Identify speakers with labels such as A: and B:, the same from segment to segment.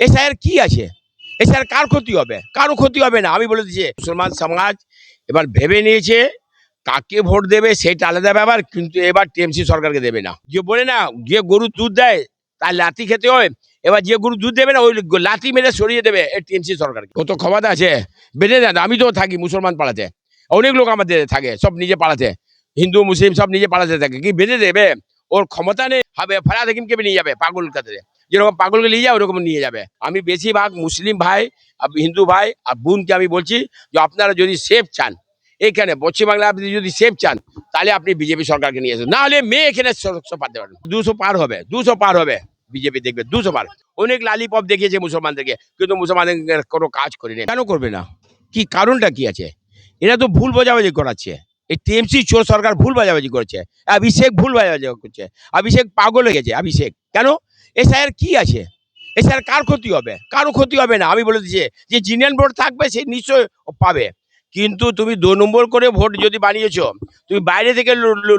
A: এসআইয়ের কি আছে? এসআইয়ের কার ক্ষতি হবে? কারও ক্ষতি হবে না। আমি বলে দিচ্ছি, মুসলমান সমাজ এবার ভেবে নিয়েছে কাকে ভোট দেবে, সেটা আলাদা ব্যাপার, কিন্তু এবার টিএমসি সরকারকে দেবে না। যে বলে না, যে গরু দুধ দেয়, তার লাতি খেতে হয়, এবার যে গরু দুধ দেবে না, ওই লাতি মেরে সরিয়ে দেবে টিএমসি সরকারকে। কত ক্ষমতা আছে? বেঁধে দেন, আমি তো থাকি মুসলমান পাড়াতে। অনেক লোক আমাদের থাকে, সব নিজে পাড়াতে। হিন্দু, মুসলিম সব নিজে পাড়াতে থাকে। কি বেঁধে দেবে? ওর ক্ষমতা নেই হবে ফারাদ হাকিমকে নিয়ে যাবে পাগল কাতে যেরকম পাগলকে নিয়ে যায় ওরকম নিয়ে যাবে। আমি বেশিরভাগ মুসলিম ভাই হিন্দু ভাই, আর বোনকে আমি বলছি যে আপনারা যদি সেফ চান এখানে পশ্চিমবাংলা আপনি যদি সেফ চান, তাহলে আপনি বিজেপি সরকারকে নিয়ে আসুন। না হলে মেয়ে এখানে একশো পারতে পারবেন দুশো পার হবে, দুশো পার হবে বিজেপি দেখবে, দুশো পার। অনেক লালিপপ দেখিয়েছে মুসলমানদেরকে, কিন্তু মুসলমানদের কোনো কাজ করেনি। কেন করবে না? কি কারণটা কি আছে? এরা তো ভুল বোঝাবুঝি করাচ্ছে। এই টিএমসি চোর সরকার ভুল বাজাবাজি করছে, অভিষেক ভুল বাজাবাজি করছে, অভিষেক পাগল হয়ে গেছে, অভিষেক। কেন? এসআইয়ের কি আছে? এসআইয়ের কার ক্ষতি হবে? কারও ক্ষতি হবে না। আমি বলে দিচ্ছি যে জিনিয়ান ভোট থাকবে, সে নিশ্চয় পাবে। কিন্তু তুমি দু নম্বর করে ভোট যদি বানিয়েছ, তুমি বাইরে থেকে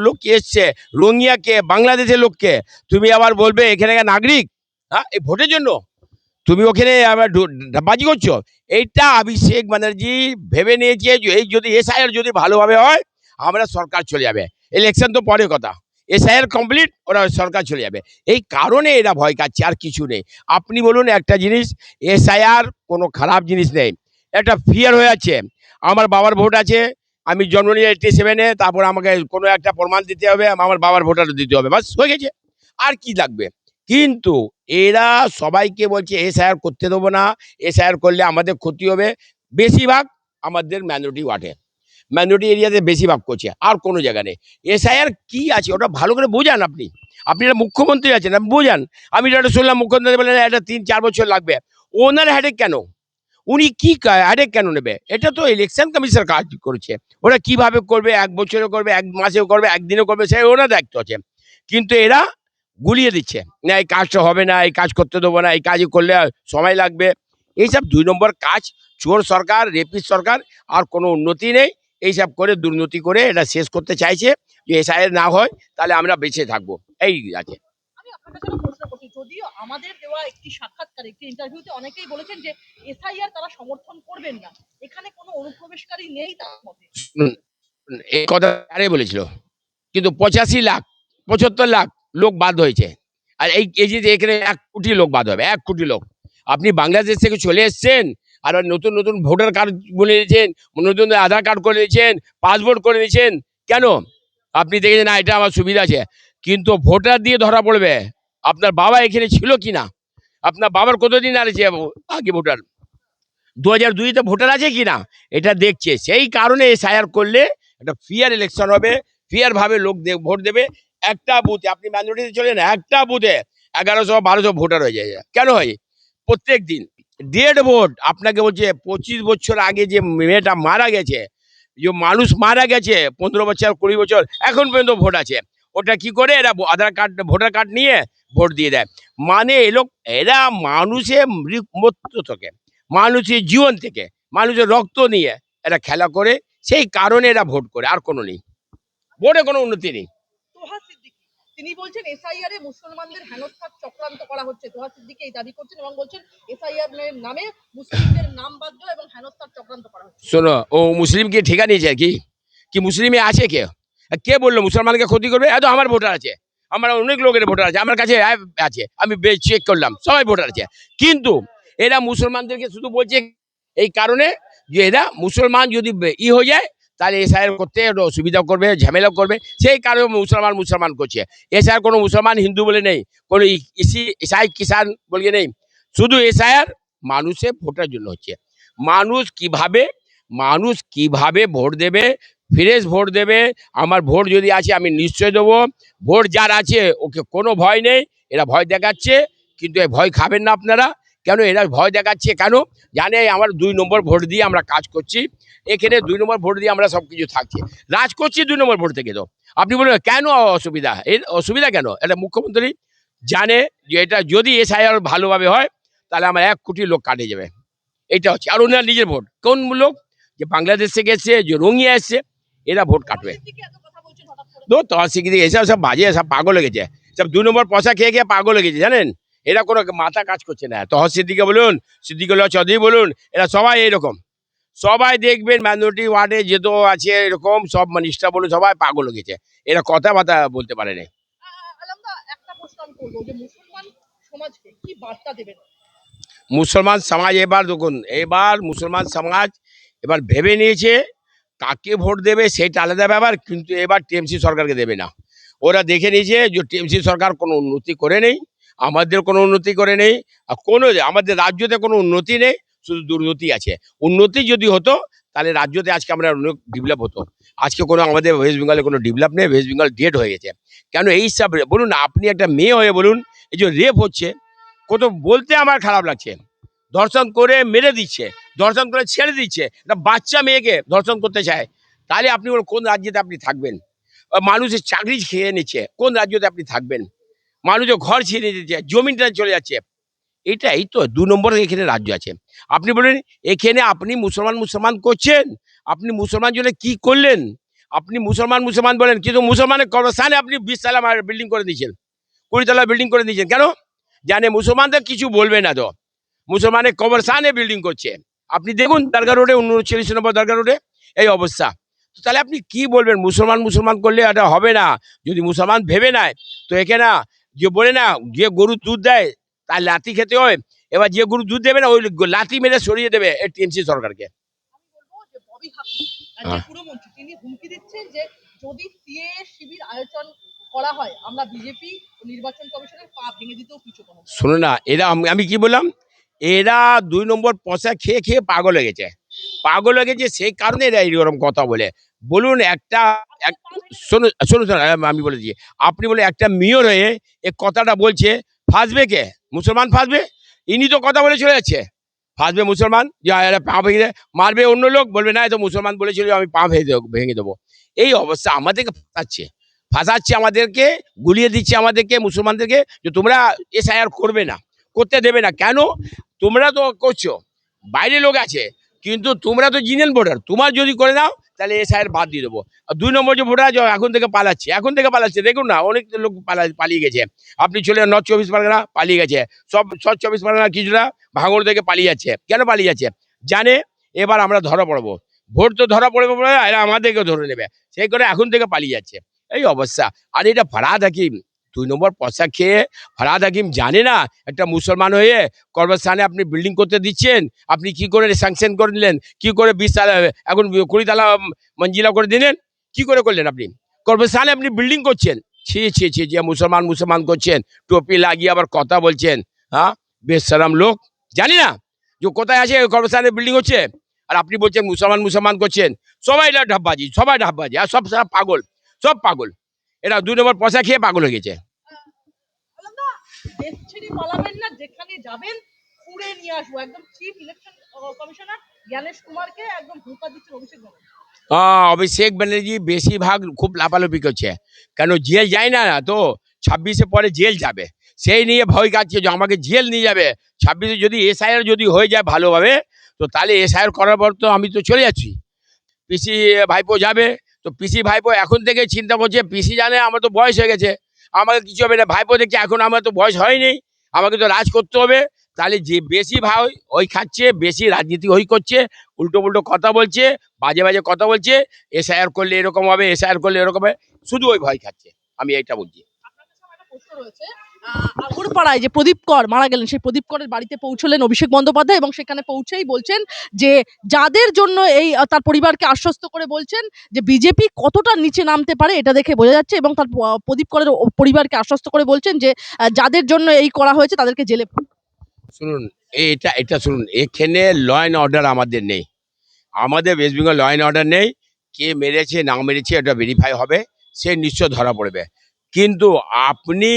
A: লোক কে এসছে রোহিঙ্গিয়াকে বাংলাদেশের লোককে, তুমি আবার বলবে এখানকার নাগরিক হ্যাঁ এই ভোটের জন্য? তুমি ওখানে বাজি করছ? এইটা অভিষেক ব্যানার্জি ভেবে নিয়েছে এই যদি এসআইআর যদি ভালোভাবে হয় আমরা সরকার চলে যাবে। ইলেকশন তো পরে কথা। এসআইআর কমপ্লিট ওরা সরকার চলে যাবে। এই কারণে এরা ভয় কাচ্ছে আর কিছু নেই। আপনি বলুন একটা জিনিস এসআইআর কোনো খারাপ জিনিস নেই। একটা ফিয়ার হয়ে আছে। আমার বাবার ভোট আছে, আমি জন্ম নিয়ে এইটি সেভেনে তারপর আমাকে কোনো একটা প্রমাণ দিতে হবে, আমার বাবার ভোটার দিতে হবে, বাস হয়ে গেছে। আর কি লাগবে? কিন্তু এরা সবাইকে বলছে এসআইআর করতে দেবো না। এসআইআর করলে আমাদের ক্ষতি হবে। বেশিরভাগ আমাদের ম্যানোরিটি ওয়ার্ডে ম্যানোরিটি এরিয়াতে বেশিরভাগ করছে, আর কোনো জায়গা নেই। এসআইআর কি আছে? ওটা ভালো করে বোঝান আপনি। আপনি একটা মুখ্যমন্ত্রী আছেন, আপনি বোঝান। আমি যেটা শুনলাম, মুখ্যমন্ত্রী বলেন এটা তিন, চার বছর লাগবে। ওনার হেডেক কেন? উনি কি হেডেক কেন নেবে? এটা তো ইলেকশন কমিশন কাজ করছে। ওরা কীভাবে করবে? এক বছরে করবে, এক মাসেও করবে একদিনে করবে, সে ওনার দায়িত্ব আছে। কিন্তু এরা গুলিয়ে দিচ্ছে। না, এই কাজটা হবে না, এই কাজ করতে দেবো না, এই কাজ করলে সময় লাগবে। এইসব দুই নম্বর কাজ, চোর সরকার রেপিস সরকার, আর কোনো উন্নতি নেই। এইসব করে দুর্নীতি করে এটা শেষ করতে চাইছে যে এসআইয়ের না হয় তাহলে আমরা বেঁচে থাকব। এই আছে।
B: আমি আপনার কাছে একটা প্রশ্ন করছি। যদিও আমাদের দেওয়া একটি সাক্ষাৎকারে একটি ইন্টারভিউতে অনেকেই বলেছেন যে এসআইআর তারা সমর্থন করবেন না। এখানে কোনো অনুপ্রবেশকারী নেই তার মতে।
A: এই কথা আরে বলেছিল? কিন্তু পঁচাশি লাখ পঁচাত্তর লাখ লোক বাদ হয়েছে। আর এই এই যে এখানে এক কোটি লোক বাদ হবে এক কোটি লোক। আপনি বাংলাদেশ থেকে চলে এসছেন আর নতুন নতুন ভোটার কার্ড বলে নিয়েছেন নতুন আধার কার্ড করে নিয়েছেন পাসপোর্ট করে নিয়েছেন কেন? আপনি দেখেছেন, না, এটা আমার সুবিধা আছে। কিন্তু ভোটার দিয়ে ধরা পড়বে। আপনার বাবা এখানে ছিল কি না? আপনার বাবার কতদিন আর আছে আগে ভোটার? দু হাজার দুইতে ভোটার আছে কি না? এটা দেখছে। সেই কারণে এসআইআর করলে একটা ফিয়ার ইলেকশন হবে। ফিয়ার ভাবে লোক ভোট দেবে। একটা বুথে আপনি ম্যাজরিটিতে চলে না একটা বুথে এগারোশো বারোশো ভোটার হয়ে যায়। কেন হয়? প্রত্যেক দিন ডেড ভোট। আপনাকে বলছে, পঁচিশ বছর আগে যে মেয়েটা মারা গেছে, যে মানুষ মারা গেছে, পনেরো বছর, কুড়ি বছর, এখন পর্যন্ত ভোট আছে। ওটা কি করে? এরা আধার কার্ড, ভোটার কার্ড নিয়ে ভোট দিয়ে দেয়। মানে এলো এরা মানুষের মৃত্যু থেকে, মানুষের জীবন থেকে, মানুষের রক্ত নিয়ে এরা খেলা করে, সেই কারণে এরা ভোট করে, আর কোনো নেই। ভোটে কোনো উন্নতি নেই।
B: তিনি বলছেন, এসআইআর এ মুসলমানদের হেনস্থার চক্রান্ত করা হচ্ছে। তোহা সিদ্দিকী এই দাবি করছেন এবং বলছেন, এসআইআর এর নামে মুসলিমদের নাম বাদ এবং হেনস্থার চক্রান্ত করা হচ্ছে।
A: শোনো, ও মুসলিমকে ঠিকা নিয়েছে কি? কি মুসলিমে আছে কে? কে বলল, মুসলমানকে ক্ষতি করবে? এত আমার ভোটার আছে। আমার অনেক লোকের ভোটার আছে, আমার কাছে আছে, আমি চেক করলাম, সবাই ভোটার আছে। কিন্তু এরা মুসলমানদেরকে শুধু বলছে এই কারণে যে এরা মুসলমান যদি ই হয়ে যায় তাহলে এসআইয়ের করতে একটু করবে ঝামেলা করবে। সেই কারণে মুসলমান মুসলমান করছে। এসআইয়ের কোনো মুসলমান, হিন্দু বলে নেই। কোনো ইসি ইসাই কিষান বলে নেই। শুধু এসআইয়ের মানুষের ভোটের জন্য হচ্ছে। মানুষ কীভাবে মানুষ কীভাবে ভোট দেবে, ফ্রেশ ভোট দেবে, আমার ভোট যদি আছে আমি নিশ্চয় দেবো। ভোট যার আছে, ওকে কোনো ভয় নেই, এরা ভয় দেখাচ্ছে, কিন্তু এই ভয় খাবেন না আপনারা। কেন এরা ভয় দেখাচ্ছে? কেন? জানে আমার দুই নম্বর ভোট দিয়ে আমরা কাজ করছি। এখানে দুই নম্বর ভোট দিয়ে আমরা সব কিছু থাকছি। রাজ করছি দুই নম্বর ভোট থেকে তো। আপনি বলবেন কেন অসুবিধা? এর অসুবিধা কেন? এটা মুখ্যমন্ত্রী জানে যে এটা যদি এসআইআর ভালোভাবে হয়, তাহলে আমার এক কোটি লোক কাটে যাবে। এটা হচ্ছে। আর ওনার নিজের ভোট। কোন লোক? যে বাংলাদেশ থেকে এসছে, যে রঙিয়া এসছে, এরা ভোট কাটবে। তো শিখিয়ে এসব সব বাজে, সব পাগল হয়ে গেছে। সব দু নম্বর পয়সা খেয়ে খেয়ে পাগল লেগেছে জানেন? এরা কোনো মাথা কাজ করছে না। তহর সিদ্দিকে বলুন সিদ্দিকুল্লাহ চৌধুরী বলুন এরা সবাই এরকম। সবাই দেখবেন মাইনরিটি ওয়ার্ডে যেত আছে এরকম সব মিনিস্টার বলুন সবাই পাগল হয়ে গেছে। এরা কথাবার্তা বলতে পারে না।
B: যে মুসলমান
A: সমাজ এবার দেখুন এবার মুসলমান সমাজ এবার ভেবে নিয়েছে কাকে ভোট দেবে সেটা আলাদা ব্যাপার কিন্তু এবার টিএমসি সরকারকে দেবে না। ওরা দেখে নিয়েছে যে টিএমসি সরকার কোনো উন্নতি করে নেই। আমাদের কোনো উন্নতি করে নেই আর কোনো আমাদের রাজ্যতে কোনো উন্নতি নেই শুধু দুর্নীতি আছে। উন্নতি যদি হতো তাহলে রাজ্যতে আজকে আমরা অনেক ডেভেলপ হতো। আজকে কোনো আমাদের ওয়েস্ট বেঙ্গলে কোনো ডেভেলপ নেই ওয়েস্ট বেঙ্গল ডেড হয়ে গেছে। কেন এই সব বলুন না, আপনি একটা মেয়ে হয়ে বলুন এই যে রেপ হচ্ছে কত বলতে আমার খারাপ লাগছে। ধর্ষণ করে মেরে দিচ্ছে ধর্ষণ করে ছেড়ে দিচ্ছে একটা বাচ্চা মেয়েকে ধর্ষণ করতে চায়। তাহলে আপনি কোন রাজ্যতে আপনি থাকবেন? মানুষের চাকরি খেয়ে নিচ্ছে কোন রাজ্যতে আপনি থাকবেন? মানুষের ঘর ছিঁড়ে দিচ্ছে জমিটা চলে যাচ্ছে। এটাই তো, দু নম্বর এখানে রাজ্য আছে। আপনি বলেন, এখানে আপনি মুসলমান মুসলমান করছেন? আপনি মুসলমান জন্য কি করলেন? আপনি মুসলমান মুসলমান বলেন, কিন্তু মুসলমানের কবরস্থানে আপনি বিশ তালা বিল্ডিং করে দিয়েছেন, কুড়ি তলা বিল্ডিং করে দিয়েছেন। কেন? জানে মুসলমানদের কিছু বলবে না তো। মুসলমানের কবরস্থানে বিল্ডিং করছে। আপনি দেখুন, দরগা রোডে, উনচল্লিশ নম্বর দরগা রোডে এই অবস্থা। তাহলে আপনি কি বলবেন? মুসলমান মুসলমান করলে এটা হবে না। যদি মুসলমান ভেবে নেয়, তো এখানে যে বলে না যে গরু দুধ দেয় তার লাতি খেতে হয় এবার যে গরু দুধ দেবে না ওই লাতি মেরে সরিয়ে দেবে এই টিএমসি সরকারকে।
B: তিনি হুমকি দিচ্ছেন যে যদি সিএ শিবির আয়োজন করা হয় আমরা বিজেপি নির্বাচন কমিশনের পা ভেঙে দিতেও কিছু করব
A: শোনো না এরা আমি- কি বললাম? এরা দুই নম্বর পয়সা খেয়ে খেয়ে পাগল হয়ে গেছে। পাগল হয়ে গেছে সেই কারণে এরা এইরকম কথা বলে। বলুন একটা, এক- শোনো আমি- বলে দিই আপনি বলে একটা মেয়র হয়ে এ কথাটা বলছে, ফাঁসবে কে? মুসলমান ফাঁসবে? ইনি তো কথা বলে চলে যাচ্ছে। ফাঁসবে মুসলমান? যে পা ভেঙে মারবে অন্য লোক? বলবে, না তো মুসলমান বলেছিল আমি পা ভেঙে দেবো ভেঙে দেবো। এই অবস্থা আমাদেরকে ফাঁসাচ্ছে। ফাঁসাচ্ছে আমাদেরকে, গুলিয়ে দিচ্ছে আমাদেরকে, মুসলমানদেরকে, যে তোমরা এসআইআর করবে না, করতে দেবে না। কেন? তোমরা তো করছ। বাইরে লোক আছে, কিন্তু তোমরা তো জিনেন ভোটার তোমার যদি করে নাও তাহলে এসআইআর বাদ দিয়ে দেবো। আর দুই নম্বর যে ভোটার আছে, এখন থেকে পালাচ্ছে এখন থেকে পালাচ্ছে। দেখুন না অনেক লোক পালা পালিয়ে গেছে। আপনি চলে নর্থ চব্বিশ পরগনা পালিয়ে গেছে। সব সর্থ চব্বিশ পরগনা কিছুটা ভাঙড় থেকে পালিয়ে যাচ্ছে। কেন পালিয়ে যাচ্ছে? জানে এবার আমরা ধরা পড়ব। ভোট তো ধরা পড়বে বলে এরা আমাদেরকে ধরে নেবে। সেই করে এখন থেকে পালিয়ে যাচ্ছে। এই অবস্থা। আর এটা ফারাদ হাকিম। দুই নম্বর পয়সা খেয়ে ফারাদ হাকিম জানে না, একটা মুসলমান হয়ে কর্মস্থানে আপনি বিল্ডিং করতে দিচ্ছেন, আপনি কি করে স্যাংশন করে নিলেন, কি করে বিশ এখন কুড়ি তালা মঞ্জিলা করে দিলেন, কি করে করলেন আপনি? কর্মস্থানে আপনি বিল্ডিং করছেন, ছি ছি ছি, যে মুসলমান মুসলমান করছেন, টুপি লাগিয়ে আবার কথা বলছেন হ্যাঁ? বেসারাম লোক, জানি না যে কোথায় আছে কর্মস্থানে বিল্ডিং হচ্ছে, আর আপনি বলছেন মুসলমান মুসলমান করছেন, সবাই এটা ঢাববাজি, সবাই ঢাববাজি, আর সব সারা পাগল, সব পাগল, এরা দুই নম্বর পয়সা খেয়ে পাগল হয়ে গেছে।
B: দেশ ছেড়ে পালাবেন না, যেখানে যাবেন ফুড়ে নিয়ে আসব। একদম চিফ ইলেকশন কমিশনার জ্ঞানেশ কুমারকে একদম হুঁকা দিচ্ছেন অভিষেক
A: অভিষেক ব্যানার্জি বেশিরভাগ খুব লাফালাফি করছে। কেন, জেল যায় না তো? ছাব্বিশে পরে জেল যাবে। সেই নিয়ে ভয় কাটছে যে আমাকে জেল নিয়ে যাবে। ছাব্বিশে যদি এসআইআর যদি হয়ে যায় ভালোভাবে, তো তাহলে এসআইআর করার পর তো আমি তো চলে যাচ্ছি। পিসি ভাইপো যাবে, তো পিসি ভাইপো এখন থেকে চিন্তা করছে, পিসি জানে আমার তো বয়স হয়ে গেছে। আমাকে কিছু হবে না। ভাইপো দেখছি, এখন আমার তো বয়স হয়নি। আমাকে তো রাজ করতে হবে। তাহলে যে বেশি ভাই ওই খাচ্ছে, বেশি রাজনীতি ওই করছে, উল্টো পুল্টো কথা বলছে, বাজে বাজে কথা বলছে, এসআইআর করলে এরকম হবে, এসআইআর করলে এরকম হবে। শুধু ওই ভয় খাচ্ছে। আমি এইটা বলছি।
B: আগরপাড়ায় যে প্রদীপ কর মারা গেলেন, সেই প্রদীপ করের বাড়িতে পৌঁছলেন অভিষেক বন্দ্যোপাধ্যায় এবং সেখানে পৌঁছেই বলছেন যে যাদের জন্য এই তার পরিবারকে আশ্বস্ত করে বলছেন যে বিজেপি কতটা নিচে নামতে পারে এটা দেখে বোঝা যাচ্ছে এবং তার প্রদীপ করের পরিবারকে আশ্বস্ত করে বলছেন যে যাদের জন্য এই করা হয়েছে তাদেরকে জেলে
A: শুনুন, এটা এটা শুনুন, এখানে ল অ্যান্ড অর্ডার আমাদের নেই। আমাদের West Bengal law and order নেই। কে মেরেছে, না মেরেছে এটা ভেরিফাই হবে। সে নিশ্চয় ধরা পড়বে। কিন্তু আপনি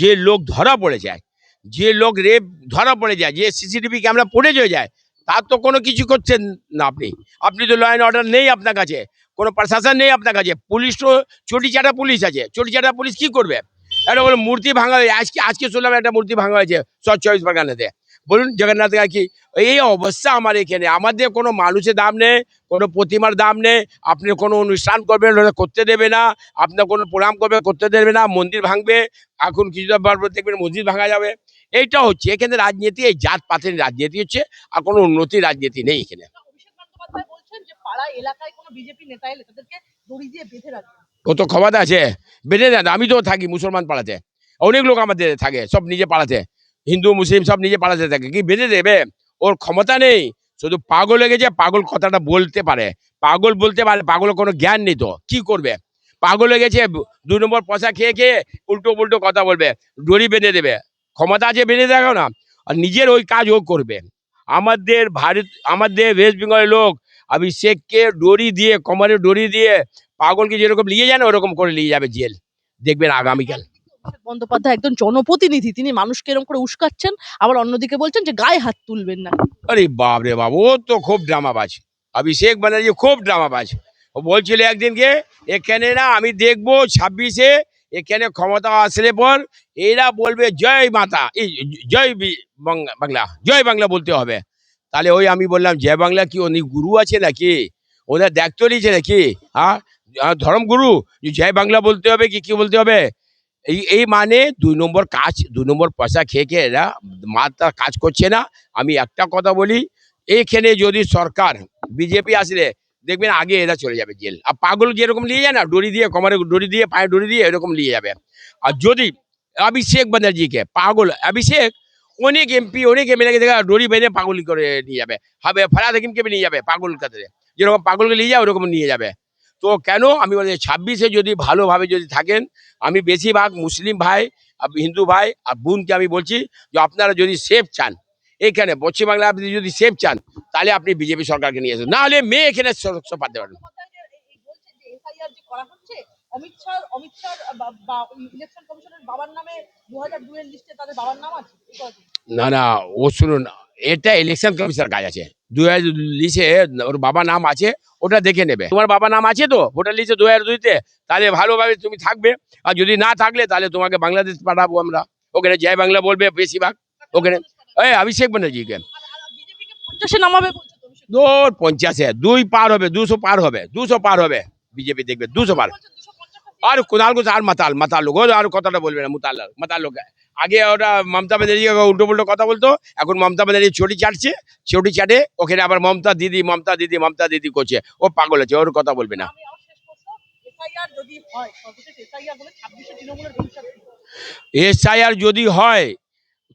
A: যে লোক ধরা পড়ে যায়, যে লোক রেপ ধরা পড়ে যায়, যে সিসিটিভি ক্যামেরা পড়ে চলে যায়, তার তো কোনো কিছু করছেন না আপনি। আপনি তো ল অ্যান্ড অর্ডার নেই আপনার কাছে, কোনো প্রশাসন নেই আপনার কাছে, পুলিশ তো চটি চাটা পুলিশ আছে, চটি চাটা পুলিশ কি করবে? একটা বলে মূর্তি ভাঙা হয়েছে, আজকে আজকে শুনলাম একটা মূর্তি ভাঙা হয়েছে সব চব্বিশ পরগনাতে বলুন জগন্নাথ কি? এই অবস্থা আমার এখানে। আমাদের কোনো মানুষের দাম নেই কোনো প্রতিমার দাম নেই। আপনি কোনো অনুষ্ঠান করবেন করতে দেবে না। আপনার কোনো প্রোগ্রাম করবে করতে দেবে না। মন্দির ভাঙবে এখন কিছুটা বার পর দেখবেন মসজিদ ভাঙা যাবে। এইটা হচ্ছে এখানে রাজনীতি এই জাত পাতের রাজনীতি হচ্ছে আর কোনো উন্নতি রাজনীতি নেই এখানে। ও তো ক্ষমতা আছে বেঁধে দেন। আমি তো থাকি মুসলমান পাড়াতে। অনেক লোক আমাদের থাকে সব নিজে পাড়াতে। হিন্দু, মুসলিম সব নিজে পালাতে থাকে কি বেঁধে দেবে? ওর ক্ষমতা নেই। শুধু পাগল হয়ে গেছে, পাগল কথাটা বলতে পারে। পাগল বলতে পারে পাগল কোনো জ্ঞান নেই তো। কি করবে? পাগল হয়ে গেছে, দু নম্বর পয়সা খেয়ে খেয়ে উল্টো উল্টো কথা বলবে, দড়ি বেঁধে দেবে। ক্ষমতা আছে বেঁধে দেখো না। আর নিজের ওই কাজ ও করবে। আমাদের ভারত, আমাদের ওয়েস্ট বেঙ্গলের লোক আমি অভিষেককে ডরি দিয়ে কোমরে ডরি দিয়ে পাগলকে যেরকম নিয়ে যায় না, ওরকম করে নিয়ে যাবে জেল। দেখবেন আগামীকাল।
B: বন্দ্যোপাধ্যায় একজন জনপ্রতিনিধি, তিনি মানুষকে এরকম করে উস্কাচ্ছেন, আবার অন্যদিকে বলছেন যে গায়ে হাত তুলবেন না।
A: আরে বাপ রে বাপ, ও তো খুব ড্রামাবাজ। অভিষেক ব্যানার্জি খুব ড্রামাবাজ। ও বলছিল একদিনকে, এখানে না আমি দেখব ছাব্বিশে, এখানে ক্ষমতা আসলে পর এরা বলবে জয় মাতা এই জয় বাংলা জয় বাংলা বলতে হবে। তাহলে ওই আমি বললাম, জয় বাংলা কি উনি গুরু আছে নাকি? ওদের দেখতে নিয়েছে নাকি? হ্যাঁ? ধর্মগুরু জয় বাংলা বলতে হবে কি কি বলতে হবে? এই এই মানে দুই নম্বর কাজ, দুই নম্বর পয়সা খেয়ে খেয়ে এরা মাথা কাজ করছে না। আমি একটা কথা বলি এইখানে যদি সরকার, বিজেপি আসলে দেখবেন আগে এরা চলে যাবে জেল। আর পাগল যেরকম নিয়ে যায় না? দড়ি দিয়ে, কোমরে দড়ি দিয়ে, পায়ে দড়ি দিয়ে এরকম নিয়ে যাবে। আর যদি অভিষেক ব্যানার্জিকে, পাগল, অভিষেক, অনেক এমপি, অনেক এমএলএকে দেখা দড়ি বেঁধে পাগল করে নিয়ে যাবে। হবে, ফারাদ হাকিমকে নিয়ে যাবে, পাগল কাতরে যেরকম পাগলকে নিয়ে যায় ওরকম নিয়ে যাবে। তো কেন? আমি বলি ছাব্বিশে যদি ভালোভাবে যদি থাকেন আমি বেশিরভাগ মুসলিম ভাই হিন্দু ভাই আর বোনকে আমি বলছি যে আপনারা যদি সেফ চান এখানে পশ্চিমবাংলা আপনি যদি সেফ চান তাহলে আপনি বিজেপি সরকারকে নিয়ে আসুন। নাহলে মেয়ে এখানে সুরক্ষা পাতে পারেন না। না ও শুনুন এটা ইলেকশন কমিশনের কাজ আছে। দু হাজার ওর বাবা নাম আছে ওটা দেখে নেবে। তোমার বাবা নাম আছে তো? ভোটার লিস্টে দু হাজার দুইতে তাহলে ভালোভাবে তুমি থাকবে। আর যদি না থাকলে তাহলে তোমাকে বাংলাদেশ পাঠাবো আমরা। ওখানে জয় বাংলা বলবে বেশিরভাগ। ওখানে এই অভিষেক ব্যানার্জিকে।
B: পঞ্চাশে নামাবে
A: পঞ্চাশে। দুই পার হবে দুশো পার হবে দুশো পার হবে। বিজেপি দেখবে দুশো পার।
B: বলছে 250
A: আর কোথায় আর মাতাল মাতাল লোক। আর কথাটা বলবে না মুতাল মাতাল লোক। আগে ওটা মমতা ব্যানার্জি উল্টো পুল্টো কথা বলতো এখন মমতা ব্যানার্জি ছুটি চাটছে ছুটি চাটে ওখানে আবার মমতা দিদি মমতা দিদি মমতা দিদি করছে ও পাগল আছে ওর কথা বলবে না।
B: এসআইআর যদি হয়
A: হয়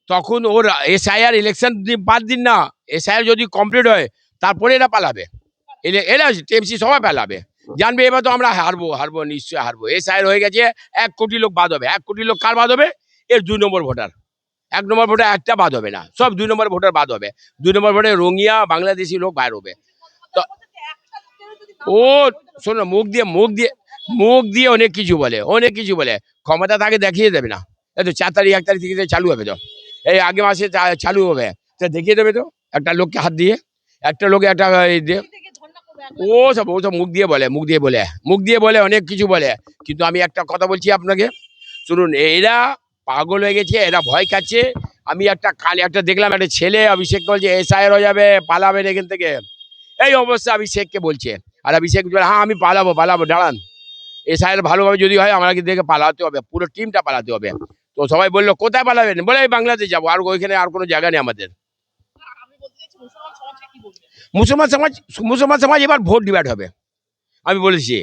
A: তখন ওর এসআইআর ইলেকশন বাদ দিন না এসআইআর যদি কমপ্লিট হয় তারপরে এরা পালাবে। এরা টিএমসি সবাই পালাবে। জানবে এবার তো আমরা হারবো হারবো নিশ্চয়ই হারবো। এসআইআর হয়ে গেছে এক কোটি লোক বাদ হবে এক কোটি লোক কার বাদ হবে? এর দুই নম্বর ভোটার। এক নম্বর ভোটার একটা বাদ হবে না। সব দুই নম্বর ভোটার বাদ হবে। দুই নম্বর ভোটে রঙিয়া বাংলাদেশি লোক বাইর হবে। তো- ও শোনো মুখ দিয়ে মুখ দিয়ে মুখ দিয়ে অনেক কিছু বলে অনেক কিছু বলে। ক্ষমতা তাকে দেখিয়ে দেবে না। এই তো চার তারিখ এক তারিখ থেকে চালু হবে তো। এই আগে মাসে চালু হবে। তো দেখিয়ে দেবে তো একটা লোককে হাত দিয়ে। একটা লোকে একটা দিয়ে। ও সব ও সব মুখ দিয়ে বলে মুখ দিয়ে বলে। মুখ দিয়ে বলে অনেক কিছু বলে। কিন্তু আমি একটা কথা বলছি আপনাকে। শুনুন এরা পাগল হয়ে গেছে, এরা ভয় খাচ্ছে। আমি একটা কাল একটা দেখলাম, একটা ছেলে অভিষেক বলছে এসআইয়ের হয়ে যাবে পালাবেন এখান থেকে। এই অবস্থা অভিষেককে বলছে। আর অভিষেক বলে হ্যাঁ আমি পালাবো পালাবো, দাঁড়ান। এসআইয়ের ভালোভাবে যদি হয়, আমাকে দেখে পালাতে হবে, পুরো টিমটা পালাতে হবে। তো সবাই বলল, কোথায় পালাবেন? বলে বাংলাদেশ যাব, আর ওইখানে আর কোনো জায়গা নেই আমাদের।
B: মুসলমান
A: সমাজ মুসলমান সমাজ এবার ভোট ডিভাইড হবে। আমি বলেছি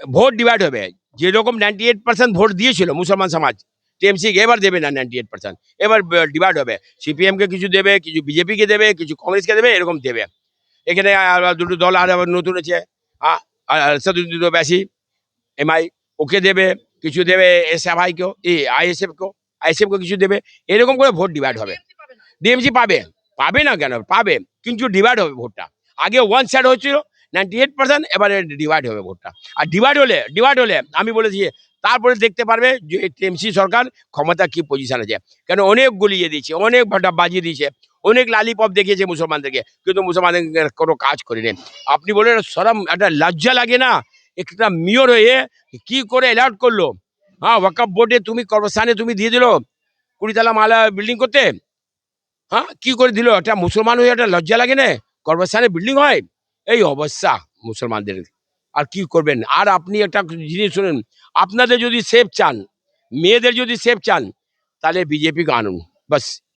A: ভোট ডিভাইড হবে। যেরকম নাইনটি এইট পার্সেন্ট ভোট দিয়েছিল মুসলমান সমাজ টিএমসিকে এবার দেবে না নাইনটি এইট পার্সেন্ট এবার ডিভাইড হবে সিপিএমকে কিছু দেবে কিছু বিজেপিকে দেবে কিছু কংগ্রেসকে দেবে এরকম দেবে। এখানে দুটো দল আর নতুন আছে। দুটো বেশি এমআই ওকে দেবে কিছু দেবে এস এফ আইকেও এই আইএসএফকেও আইএসএফকে কিছু দেবে। এরকম করে ভোট ডিভাইড হবে। ডিএমসি পাবে পাবে। না কেন? পাবে। কিন্তু ডিভাইড হবে ভোটটা। আগে ওয়ান সাইড হচ্ছিল নাইনটি এইট পার্সেন্ট এবারে ডিভাইড হবে ভোটটা। আর ডিভাইড হলে ডিভাইড হলে আমি বলেছি তারপরে দেখতে পারবে যে টিএমসি সরকার ক্ষমতা কি পজিশন আছে। কেন অনেক গুলিয়ে দিয়েছে, অনেক বাজিয়ে দিয়েছে, অনেক লালিপপ দেখিয়েছে মুসলমানদেরকে, কিন্তু মুসলমানদের কোনো কাজ করেনি। আপনি বলেন সরম একটা লজ্জা লাগে না? একটা মিয়র হয়ে কি করে অ্যালার্ট করল? হ্যাঁ ওয়াকাপ বোর্ডে তুমি কর্মস্থানে তুমি দিয়ে দিলো কুড়িতলা মালা বিল্ডিং করতে? হ্যাঁ কি করে দিল? একটা মুসলমান হয়ে একটা লজ্জা লাগে না? কর্মস্থানে বিল্ডিং হয়? এই অবস্থা মুসলমানদের। আর কি করবেন? আর আপনি একটা জিনিস শুনেন, আপনাদের যদি সেফ চান, মেয়েদের যদি সেফ চান, তাহলে বিজেপিকে আনুন, বাস।